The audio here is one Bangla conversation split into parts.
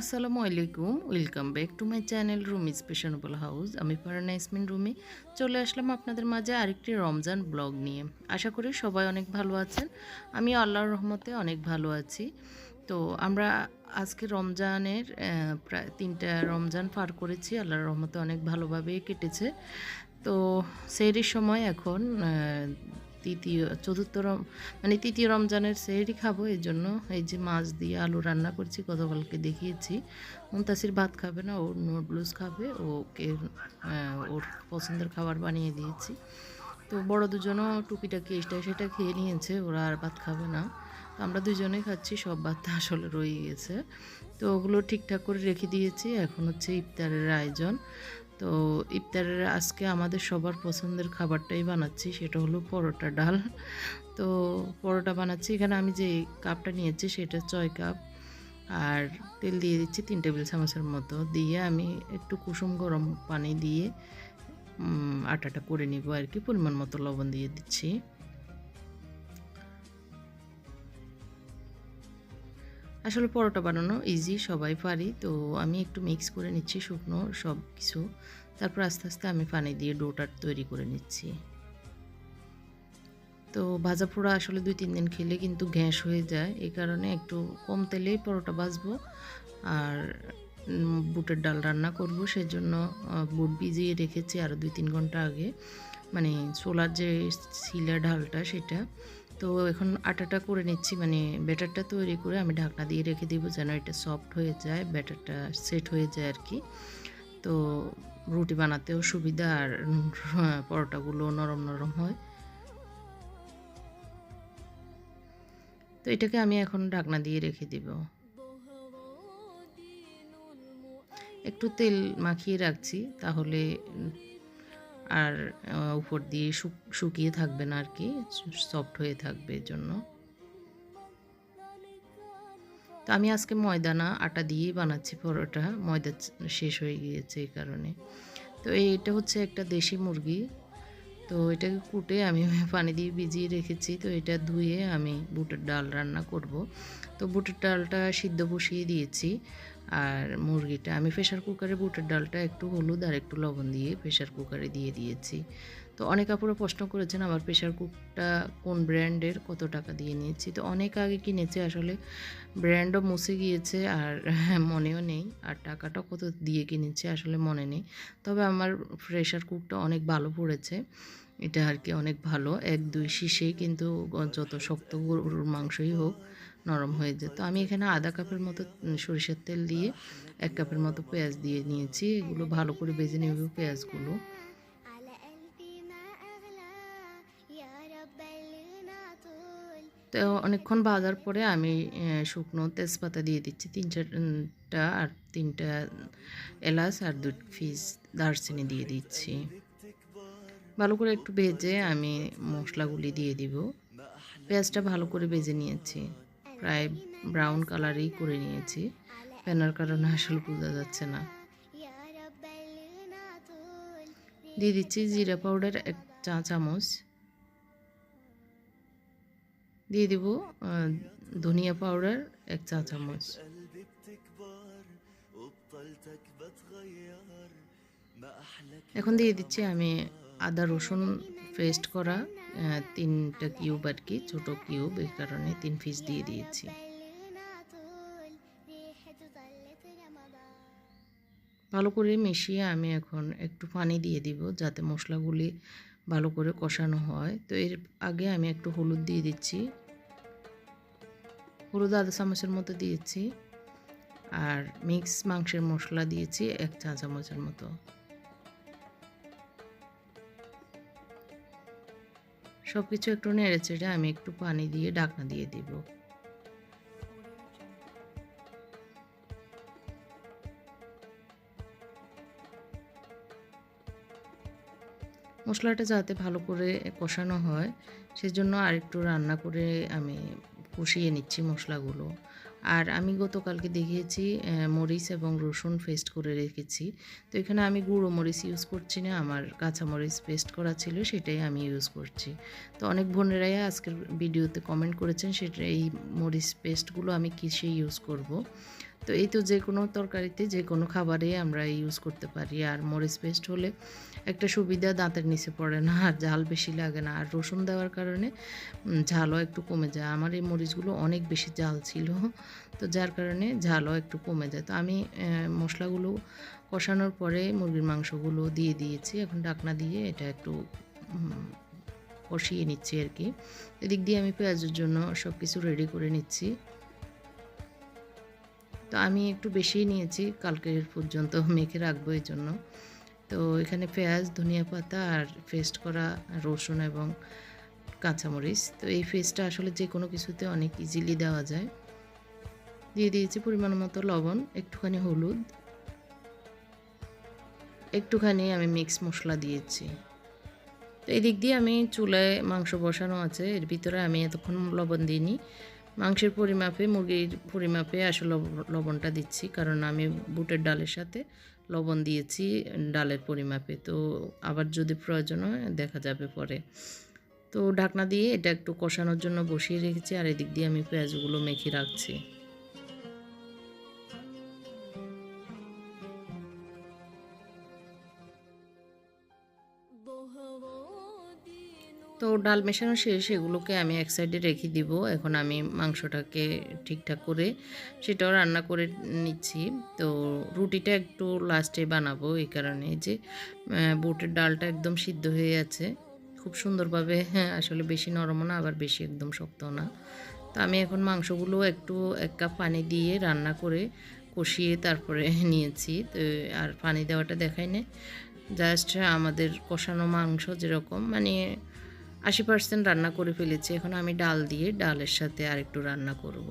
আসসালামু আলাইকুম, welcome back to my channel Rumi fashionable house. আমি ফারানা ইসমিন রুমি, চলে আসলাম আপনাদের মাঝে আরেকটি রমজান ব্লগ নিয়ে। আশা করি সবাই অনেক ভালো আছেন, আমি আল্লাহর রহমতে অনেক ভালো আছি। তো আমরা আজকে রমজানের প্রায় তিনটা রমজান পার করেছি, আল্লাহর রহমতে অনেক ভালোভাবেই কেটেছে। তো সেহরির সময় এখন তৃতীয়, চতুর্থ রম মানে তৃতীয় রমজানের সেহরি খাব এই জন্য এই যে মাছ দিয়ে আলু রান্না করছি, গতকালকে দেখিয়েছি। মুমতাসির ভাত খাবে না, ওর নুডলস খাবে, ওকে ওর পছন্দের খাবার বানিয়ে দিয়েছি। তো বড় দুজনও টুকিটাকি এটা সেটা খেয়ে নিয়েছে, ওরা আর ভাত খাবে না। তো আমরা দুজনেই খাচ্ছি, সব ভাত আসলে রয়ে গেছে। তো ওগুলো ঠিকঠাক করে রেখে দিয়েছি, এখন হচ্ছে ইফতারের আয়োজন। তো ইফতারের আজকে আমাদের সবার পছন্দের খাবারটাই বানাচ্ছি, সেটা হলো পরোটা ডাল। তো পরোটা বানাচ্ছি, এখানে আমি যে কাপটা নিয়েছি সেটা ছয় কাপ, আর তেল দিয়ে দিচ্ছি তিন টেবিল চামচের মতো। দিয়ে আমি একটু কুসুম গরম পানি দিয়ে আটাটা করে নিব আর কি, পরিমাণ মতো লবণ দিয়ে দিচ্ছি। আসলে পরোটা বানানো ইজি সবাই পারি। তো আমি একটু মিক্স করে নিচ্ছি শুকনো সব কিছু তারপর আস্তে আস্তে আমি পানি দিয়ে ডোটা তৈরি করে নিচ্ছি। তো ভাজা পোড়া আসলে দুই, তিন দিন খেলে কিন্তু গ্যাস হয়ে যায়। এই কারণে একটু কম তেলেই পরোটা ভাজবো। আর বুটের ডাল রান্না করব। সেজন্য বুট ভিজিয়ে রেখেছি আরও দুই, তিন ঘণ্টা আগে। মানে ছোলার যে শিলা ঢালটা সেটা। তো এখন আটাটা করে নিচ্ছি মানে ব্যাটারটা তৈরি করে আমি ঢাকনা দিয়ে রেখে দিব যেন এটা সফট হয়ে যায়, ব্যাটারটা সেট হয়ে যায় আর কি। তো রুটি বানাতেও সুবিধা আর পরোটাগুলো নরম নরম হয়। তো এটাকে আমি এখন ঢাকনা দিয়ে রেখে দিব। একটু তেল মাখিয়ে রাখছি, তাহলে আর উপর দিয়ে শুক- শুকিয়ে থাকবে না আর কি সফট হয়ে থাকবে এর জন্য তো আমি আজকে ময়দা না আটা দিয়েই বানাচ্ছি পরোটা, ময়দা শেষ হয়ে গিয়েছে এই কারণে। তো এইটা হচ্ছে একটা দেশি মুরগি, তো এটাকে কুটে আমি পানি দিয়ে ভিজিয়ে রেখেছি, তো এটা ধুয়ে আমি বুটের ডাল রান্না করব। তো বুটের ডালটা সিদ্ধ বসিয়ে দিয়েছি আর মুরগিটা আমি প্রেশার কুকারে বুটের ডালটা একটু হলুদ আর একটু লবণ দিয়ে প্রেশার কুকারে দিয়ে দিয়েছি। তো অনেক আপুরা প্রশ্ন করেছেন, আমার প্রেশার কুকটা কোন ব্র্যান্ডের কত টাকা দিয়ে নিয়েছি? তো অনেক আগে কিনেছি, আসলে ব্র্যান্ডও মুছে গিয়েছে আর মনেও নেই। আর টাকাটা কত দিয়ে কিনেছি আসলে মনে নেই। তবে আমার প্রেশার কুকটা অনেক ভালো পড়েছে। এটা আর কি অনেক ভালো। এক, দুই শীষে কিন্তু যত শক্ত গরুর মাংসই হোক নরম হয়ে যায়। তো আমি এখানে আধা কাপের মতো সরিষার তেল দিয়ে এক কাপের মতো পেঁয়াজ দিয়ে নিয়েছি। এগুলো ভালো করে বেজে নেব পেঁয়াজগুলো। তো অনেকক্ষণ ভাজার পরে আমি শুকনো তেজপাতা দিয়ে দিচ্ছি। তিন চারটা আর তিনটা এলাচ আর দুটো পিস দারচিনি দিয়ে দিচ্ছি। ভালো করে একটু ভেজে আমি মশলাগুলি দিয়ে দিব। পেঁয়াজটা ভালো করে ভেজে নিয়েছি। প্রায় ব্রাউন কালারেই করে নিয়েছি। ফ্যানার কারণে আসলে বোঝা যাচ্ছে না। দিয়ে দিচ্ছি জিরা পাউডার এক চা চামচ। দিয়ে দিব ধনিয়া পাউডার এক চা চামচ। এখন দিয়ে দিচ্ছি আমি আদা রসুন পেস্ট করা তিনটা কিউব আর কি, ছোটো কিউব এই কারণে তিন পিস দিয়ে দিয়েছি। ভালো করে মিশিয়ে আমি এখন একটু পানি দিয়ে দিব যাতে মশলাগুলি ভালো করে কষানো হয়। তো এর আগে আমি একটু হলুদ দিয়ে দিচ্ছি। হলুদ আধা চামচের মতো দিয়েছি। আর মিক্স মাংসের মশলা দিয়েছি এক চা চামচের মতো। সব কিছু একটু নেড়ে চেড়ে আমি একটু পানি দিয়ে ঢাকনা দিয়ে দিব। মশলাটা যাতে ভালো করে কষানো হয়, সেজন্য আরেকটু রান্না করে আমি কষিয়ে নিচ্ছি মশলাগুলো। আর আমি গতকালকে দেখিয়েছি মরিচ এবং রসুন পেস্ট করে রেখেছি। তো এখানে আমি গুঁড়ো মরিচ ইউজ করছি না, আমার কাঁচা মরিচ পেস্ট করা ছিল, সেটাই আমি ইউজ করছি। তো অনেক বোনেরাই আজকের ভিডিওতে কমেন্ট করেছেন, সেটা এই মরিচ পেস্টগুলো আমি কিসে ইউজ করব? তো এই তো যে কোনো তরকারিতে যে কোনো খাবারে আমরা ইউজ করতে পারি। আর মরিচ পেস্ট হলে একটা সুবিধা, দাঁতের নিচে পড়ে না, আর ঝাল বেশি লাগে না। আর রসুন দেওয়ার কারণে ঝালও একটু কমে যায়। আমার এই মরিচগুলো অনেক বেশি ঝাল ছিল, তো যার কারণে ঝালও একটু কমে যায়। তো আমি মশলাগুলো কষানোর পরে মুরগির মাংসগুলো দিয়ে দিয়েছি। এখন ঢাকনা দিয়ে এটা একটু কষিয়ে নিচ্ছি আর কি। এদিক দিয়ে আমি পেঁয়াজের জন্য সব কিছু রেডি করে নিচ্ছি। তো আমি একটু বেশিই নিয়েছি, কালকের পর্যন্ত মেখে রাখব এই জন্য তো এখানে পেঁয়াজ, ধনিয়া পাতা আর পেস্ট করা রসুন এবং কাঁচামরিচ। তো এই পেস্টটা আসলে যে কোনো কিছুতে অনেক ইজিলি দেওয়া যায়। দিয়ে দিয়েছি পরিমাণ মতো লবণ, একটুখানি হলুদ। একটুখানি আমি মিক্স মশলা দিয়েছি। তো এই দিক দিয়ে আমি চুলায় মাংস বসানো আছে, এর ভিতরে আমি এতক্ষণ লবণ দিইনি। মাংসের পরিমাপে, মুরগির পরিমাপে আসলে লবণটা দিচ্ছি। কারণ আমি বুটের ডালের সাথে লবণ দিয়েছি ডালের পরিমাপে। তো আবার যদি প্রয়োজন হয়, দেখা যাবে পরে। তো ঢাকনা দিয়ে এটা একটু কষানোর জন্য বসিয়ে রেখেছি। আর এদিক দিয়ে আমি পেঁয়াজগুলো মেখে রাখছি। তো ডাল মেশানো শেষ, এগুলোকে আমি এক সাইডে রেখে দিব। এখন আমি মাংসটাকে ঠিকঠাক করে সেটাও রান্না করে নিচ্ছি। তো রুটিটা একটু লাস্টে বানাবো এই কারণে যে বুটের ডালটা একদম সিদ্ধ হয়ে আছে খুব সুন্দরভাবে হ্যাঁ আসলে বেশি নরমও না, আবার বেশি একদম শক্ত না। তো আমি এখন মাংসগুলো একটু এক কাপ পানি দিয়ে রান্না করে কষিয়ে তারপরে নিয়েছি। তো আর পানি দেওয়াটা দেখাই না জাস্ট আমাদের কষানো মাংস যেরকম মানে আশি পার্সেন্ট রান্না করে ফেলেছি। এখন আমি ডাল দিয়ে ডালের সাথে আর একটু রান্না করব।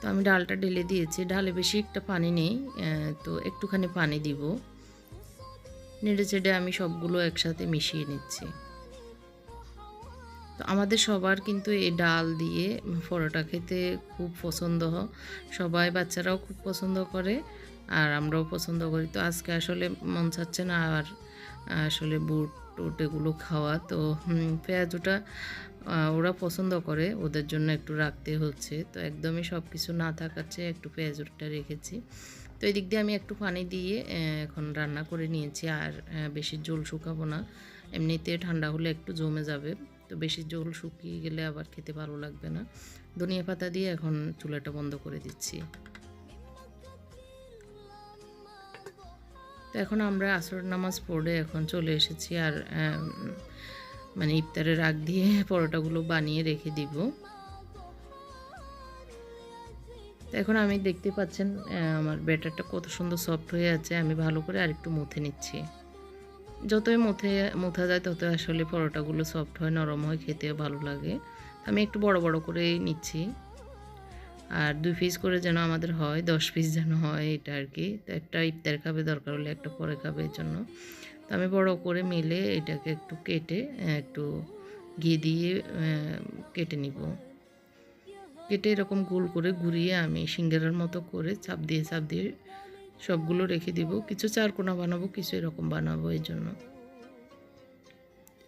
তো আমি ডালটা ঢেলে দিয়েছি। ডালে বেশি একটা পানি নেই তো একটুখানি পানি দিব। নেড়ে চেড়ে আমি সবগুলো একসাথে মিশিয়ে নিচ্ছি। তো আমাদের সবার কিন্তু এই ডাল দিয়ে পরোটা খেতে খুব পছন্দ হয়। সবাই বাচ্চারাও খুব পছন্দ করে আর আমরাও পছন্দ করি। তো আজকে আসলে মন চাচ্ছে না আর আসলে বুট টুট এগুলো খাওয়া। তো হুম, পেঁয়াজ ওটা ওরা পছন্দ করে ওদের জন্য একটু রাখতে হচ্ছে। তো একদমই সব কিছু না থাকার চেয়ে একটু পেঁয়াজ ওটা রেখেছি। তো এদিক দিয়ে আমি একটু পানি দিয়ে এখন রান্না করে নিয়েছি। আর বেশি জল শুকাবো না। এমনিতে ঠান্ডা হলে একটু জমে যাবে। তো বেশি জল শুকিয়ে গেলে আবার খেতে ভালো লাগবে না। ধনিয়া পাতা দিয়ে এখন চুলাটা বন্ধ করে দিচ্ছি। তো এখন আমরা আসর নামাজ পড়ে এখন চলে এসেছি আর মানে ইফতারের আগ দিয়ে পরোটাগুলো বানিয়ে রেখে দিব। এখন আমি দেখতে পাচ্ছেন আমার ব্যাটারটা কত সুন্দর সফট হয়ে আছে, আমি ভালো করে আর একটু মুথে নিচ্ছি। যতই মুথে, মুথা যায় তত আসলে পরোটাগুলো সফট হয়, নরম হয়, খেতেও ভালো লাগে। আমি একটু বড় বড় করেই নিচ্ছি। আর দুই পিস করে যেন আমাদের হয়, দশ পিস যেন হয় এটা আর কি তো একটা ইফতার খাবে দরকার হলে, একটা পরে খাবে এই জন্য। তো আমি বড় করে মেলে এটাকে একটু কেটে, একটু ঘি দিয়ে কেটে নিব। কেটে এরকম গোল করে ঘুরিয়ে আমি সিঙ্গারার মতো করে চাপ দিয়ে চাপ দিয়ে সবগুলো রেখে দিব। কিছু চারকোনা বানাবো, কিছু এরকম বানাবো এই জন্য।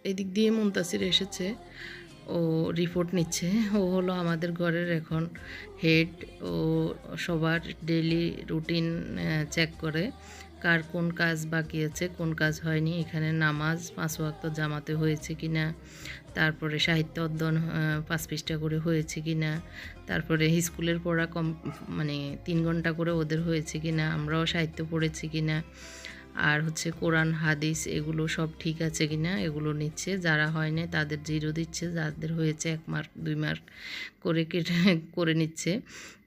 এদিক দিয়ে মুনতাসির এসেছে। ও রিপোর্ট নিচ্ছে। ও হলো আমাদের ঘরের এখন হেড ও সবার ডেলি রুটিন চেক করে কার কোন কাজ বাকি আছে, কোন কাজ হয়নি, এখানে নামাজ পাঁচ ওয়াক্ত জামাতে হয়েছে কি না তারপরে সাহিত্য অধ্যয়ন পাঁচ পৃষ্ঠা করে হয়েছে কি না তারপরে স্কুলের পড়া কম মানে তিন ঘণ্টা করে ওদের হয়েছে কি না আমরাও সাহিত্য পড়েছি কি না আর হচ্ছে কোরআন, হাদিস এগুলো সব ঠিক আছে কি না এগুলো নিচ্ছে, যারা হয়নি তাদের জিরো দিচ্ছে, যাদের হয়েছে এক মার্ক, দুই মার্ক করে কেটে, করে নিচ্ছে।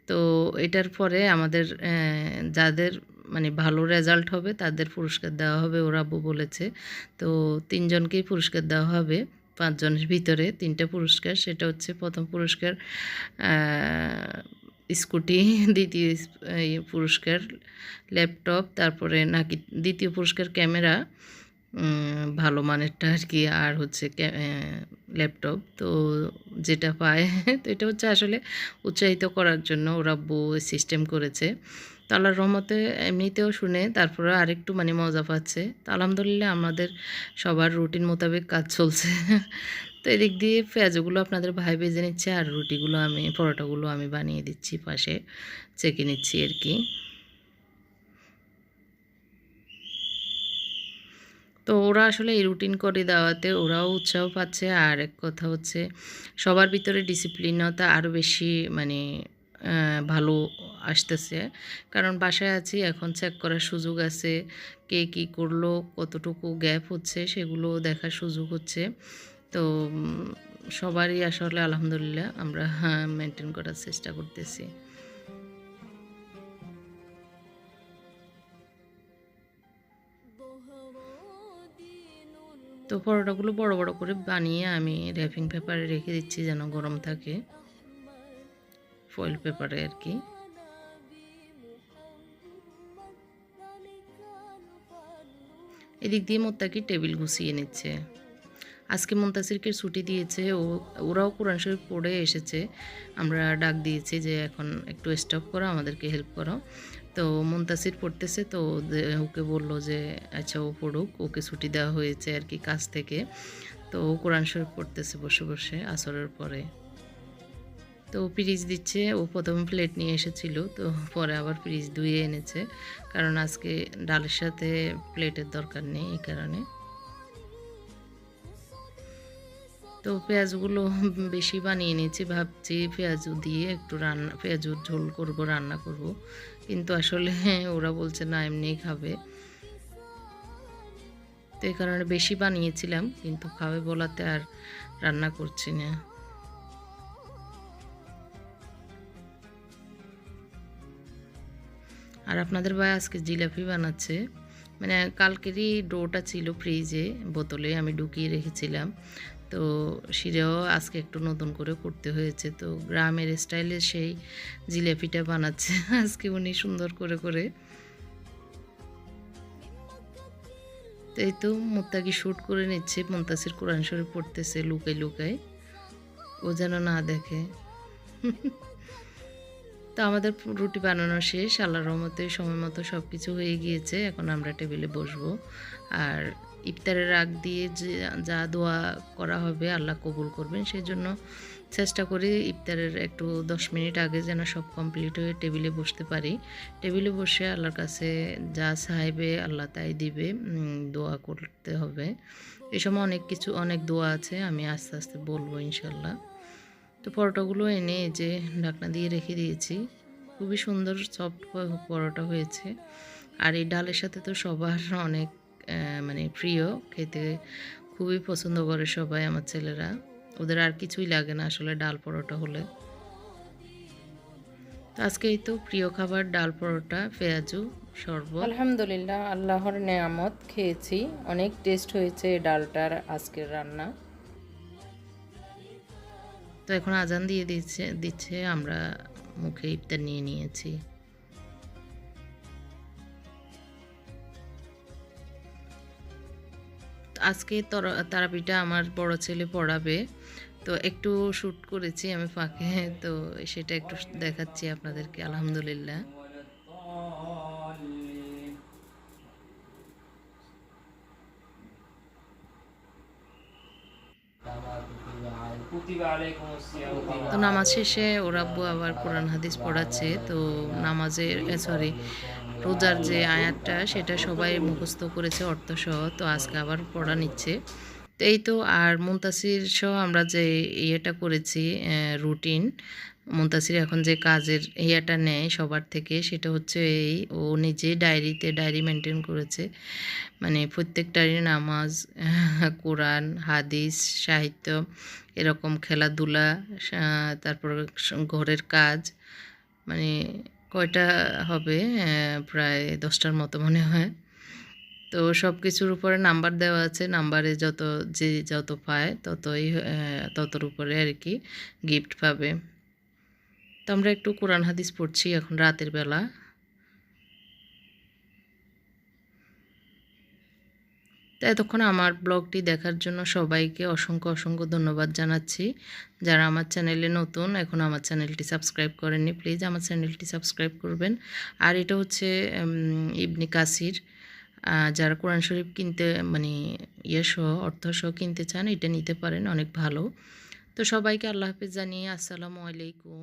তো এটার পরে আমাদের যাদের মানে ভালো রেজাল্ট হবে তাদের পুরস্কার দেওয়া হবে, ওরা আব্বু বলেছে। তো তিনজনকেই পুরস্কার দেওয়া হবে। পাঁচজনের ভিতরে তিনটা পুরস্কার, সেটা হচ্ছে প্রথম পুরস্কার স্কুটি, দ্বিতীয় পুরস্কার, ল্যাপটপ, তারপরে নাকি দ্বিতীয় পুরস্কার ক্যামেরা ভালো মানেরটা আর কি আর হচ্ছে ল্যাপটপ। তো যেটা পায়, তো এটা হচ্ছে আসলে উৎসাহিত করার জন্য ওরা বউ সিস্টেম করেছে। তো আল্লাহর রহমতে এমনিতেও শুনে তারপরে আরেকটু মানে মজা পাচ্ছে। তো আলহামদুলিল্লাহ আমাদের সবার রুটিন মোতাবেক কাজ চলছে। তো এদিক দিয়ে পেঁয়াজগুলো আপনাদের ভাই ভেজে নিচ্ছে আর রুটিগুলো আমি, পরোটাগুলো আমি বানিয়ে দিচ্ছি পাশে, চেকে নিচ্ছি আর কি। তো ওরা আসলে এই রুটিন করে দেওয়াতে ওরাও উৎসাহ পাচ্ছে আর এক কথা হচ্ছে সবার ভিতরে ডিসিপ্লিনতা আরও বেশি মানে ভালো আসতেছে। কারণ বাসায় আছি, এখন চেক করার সুযোগ আছে, কে কী করল, কতটুকু গ্যাপ হচ্ছে সেগুলো দেখার সুযোগ হচ্ছে। তো সবারই আসলে আলহামদুলিল্লাহ আমরা হ্যাঁ মেনটেন করার চেষ্টা করতেছি। তো পরোটাগুলো বড় বড় করে বানিয়ে আমি র্যাপিং পেপারে রেখে দিচ্ছি যেন গরম থাকে। ফয়েল পেপারে আর কি। এদিক দিয়ে মোত্তাকি টেবিল গুছিয়ে নিচ্ছে। আজকে মুন্তাসিরকে ছুটি দিয়েছে, ও, ওরাও কোরআন শরীফ পড়ে এসেছে। আমরা ডাক দিয়েছি যে এখন একটু স্টপ করো, আমাদেরকে হেল্প করো। তো মুন্তাসির পড়তেছে, তো ওকে বলল যে আচ্ছা ও পড়ুক, ওকে ছুটি দেওয়া হয়েছে আর কি কাজ থেকে। তো ও কোরআন শরীফ পড়তেছে বসে বসে আসরের পরে। তো ফ্রিজ দিচ্ছে। ও প্রথমে প্লেট নিয়ে এসেছিল, তো পরে আবার ফ্রিজ ধুয়ে এনেছে। কারণ আজকে ডালের সাথে প্লেটের দরকার নেই এই কারণে। তো পেঁয়াজগুলো বেশি বানিয়ে নিয়েছি, ভাবছি পেঁয়াজু দিয়ে একটু রান্না পেঁয়াজুর ঝোল করব, রান্না করব। কিন্তু আসলে ওরা বলছে, না, এমনিই খাবে। তো এই কারণে বেশি বানিয়েছিলাম, কিন্তু খাবে বলাতে আর রান্না করছি না। আর আপনাদের ভাই আজকে জিলাপি বানাচ্ছে। মানে কালকেরই ডোটা ছিল ফ্রিজে, বোতলে আমি ঢুকিয়ে রেখেছিলাম। তো সেটাও আজকে একটু নতুন করে করতে হয়েছে। তো গ্রামের স্টাইলে সেই জিলাপিটা বানাচ্ছে। আজকে উনি সুন্দর করে করে। তো এই তো মোত্তাকি শ্যুট করে নিচ্ছে। মন্তাসির কোরআন শরীফ পড়তেছে লুকাই লুকাই ও যেন না দেখে। তো আমাদের রুটি বানানো শেষ, আল্লাহর রহমতে সময় মতো সব কিছু হয়ে গিয়েছে, এখন আমরা টেবিলে বসবো। আর ইফতারের আগ দিয়ে যে, যা দোয়া করা হবে আল্লাহ কবুল করবেন সেই জন্য চেষ্টা করি ইফতারের একটু দশ মিনিট আগে যেন সব কমপ্লিট হয়ে টেবিলে বসতে পারি। টেবিলে বসে আল্লাহর কাছে যা চাইবে আল্লাহ তাই দিবে দোয়া করতে হবে। এই সময় অনেক কিছু, অনেক দোয়া আছে, আমি আস্তে আস্তে বলব ইনশাল্লাহ তো পরোটাগুলো এনে যে ঢাকনা দিয়ে রেখে দিয়েছি। খুবই সুন্দর সফট পরোটা হয়েছে। আর এই ডালের সাথে তো সবার অনেক মানে প্রিয়, খেতে খুবই পছন্দ করে সবাই আমার ছেলেরা। ওদের আর কিছুই লাগে না আসলে ডাল পরোটা হলে। তো আজকে এই তো প্রিয় খাবার ডাল পরোটা, পেঁয়াজু, শরবত। আলহামদুলিল্লাহ, আল্লাহর নেয়ামত খেয়েছি। অনেক টেস্ট হয়েছে ডালটার আজকের রান্না। তো এখন আজান দিয়ে দিচ্ছে দিচ্ছে, আমরা মুখে ইফতার নিয়ে নিয়েছি। আজকে তরা তারাপিটা আমার বড় ছেলে পড়াবে, তো একটু শ্যুট করেছি আমি ফাঁকে, তো সেটা একটু দেখাচ্ছি আপনাদেরকে, আলহামদুলিল্লাহ। তো নামাজ শেষে ওর আব্বু আবার কোরআন হাদিস পড়াচ্ছে তো নামাজের সরি রোজার যে আয়াতটা সেটা সবাই মুখস্থ করেছে অর্থসহ তো আজকে আবার পড়া নিচ্ছে। তো এই তো আর মুন্তাসির সহ আমরা যে ইয়েটা করেছি রুটিন মুন্তাসির এখন যে কাজের ইয়েটা নেয় সবার থেকে, সেটা হচ্ছে এই, ও নিজে ডায়েরিতে ডায়েরি মেনটেন করেছে। মানে প্রত্যেকটারই নামাজ, কোরআন, হাদিস, সাহিত্য, এরকম খেলাধুলা তারপর ঘরের কাজ মানে কয়টা হবে প্রায় দশটার মতো মনে হয়। তো সব কিছুর উপরে নাম্বার দেওয়া আছে, নাম্বারে যত, যে যত পায় ততই ততর উপরে আর কি গিফট পাবে। তো আমরা একটু কোরআন হাদিস পড়ছি এখন রাতের বেলা। তো এতক্ষণ আমার ব্লগটি দেখার জন্য সবাইকে অসংখ্য অসংখ্য ধন্যবাদ জানাচ্ছি। যারা আমার চ্যানেলে নতুন, এখন আমার চ্যানেলটি সাবস্ক্রাইব করেননি, প্লিজ আমার চ্যানেলটি সাবস্ক্রাইব করবেন। আর এটা হচ্ছে ইবনি কাসির যারা কোরআন শরীফ কিনতে মানে ইয়ে সহ, অর্থ সহ কিনতে চান, এটা নিতে পারেন, অনেক ভালো। তো সবাইকে আল্লাহ হাফিজ জানিয়ে আসসালামু আলাইকুম।